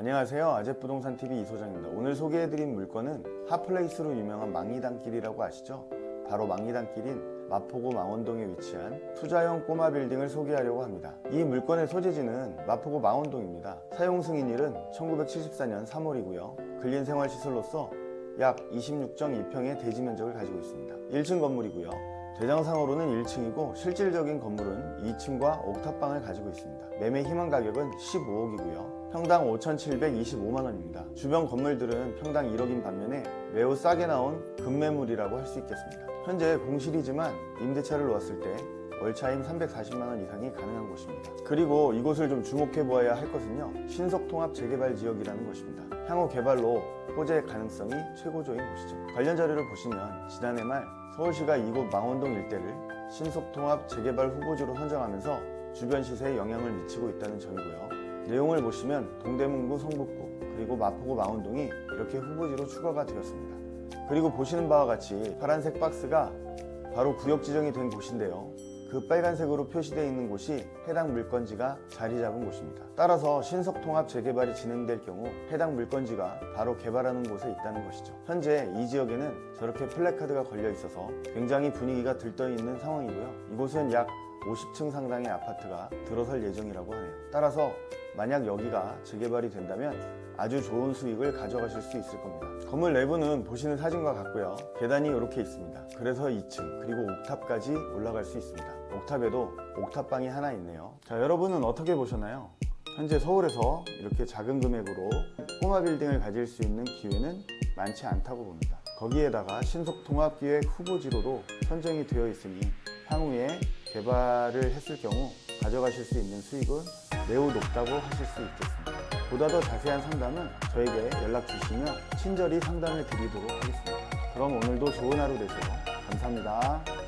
안녕하세요. 아재부동산TV 이소장입니다. 오늘 소개해드린 물건은 핫플레이스로 유명한 망리단길이라고 아시죠? 바로 망리단길인 마포구 망원동에 위치한 투자형 꼬마 빌딩을 소개하려고 합니다. 이 물건의 소재지는 마포구 망원동입니다. 사용 승인일은 1974년 3월이고요. 근린생활시설로서 약 26.2평의 대지 면적을 가지고 있습니다. 1층 건물이고요. 대장상으로는 1층이고 실질적인 건물은 2층과 옥탑방을 가지고 있습니다. 매매 희망 가격은 15억이고요. 평당 5,725만 원입니다. 주변 건물들은 평당 1억인 반면에 매우 싸게 나온 급매물이라고 할 수 있겠습니다. 현재 공실이지만 임대차를 놓았을 때 월차임 340만 원 이상이 가능한 곳입니다. 그리고 이곳을 좀 주목해 보아야 할 것은요. 신속통합 재개발 지역이라는 것입니다. 향후 개발로 호재 가능성이 최고조인 곳이죠. 관련 자료를 보시면 지난해 말 서울시가 이곳 망원동 일대를 신속통합 재개발 후보지로 선정하면서 주변 시세에 영향을 미치고 있다는 점이고요. 내용을 보시면 동대문구, 성북구, 그리고 마포구 망원동이 이렇게 후보지로 추가가 되었습니다. 그리고 보시는 바와 같이 파란색 박스가 바로 구역 지정이 된 곳인데요. 그 빨간색으로 표시되어 있는 곳이 해당 물건지가 자리 잡은 곳입니다. 따라서 신속통합 재개발이 진행될 경우 해당 물건지가 바로 개발하는 곳에 있다는 것이죠. 현재 이 지역에는 저렇게 플래카드가 걸려 있어서 굉장히 분위기가 들떠 있는 상황이고요. 이곳은 약 50층 상당의 아파트가 들어설 예정이라고 하네요. 따라서 만약 여기가 재개발이 된다면 아주 좋은 수익을 가져가실 수 있을 겁니다. 건물 내부는 보시는 사진과 같고요. 계단이 이렇게 있습니다. 그래서 2층 그리고 옥탑까지 올라갈 수 있습니다. 옥탑에도 옥탑방이 하나 있네요. 자, 여러분은 어떻게 보셨나요? 현재 서울에서 이렇게 작은 금액으로 꼬마 빌딩을 가질 수 있는 기회는 많지 않다고 봅니다. 거기에다가 신속통합기획 후보지로도 선정이 되어 있으니 향후에 개발을 했을 경우 가져가실 수 있는 수익은 매우 높다고 하실 수 있겠습니다. 보다 더 자세한 상담은 저에게 연락 주시면 친절히 상담을 드리도록 하겠습니다. 그럼 오늘도 좋은 하루 되세요. 감사합니다.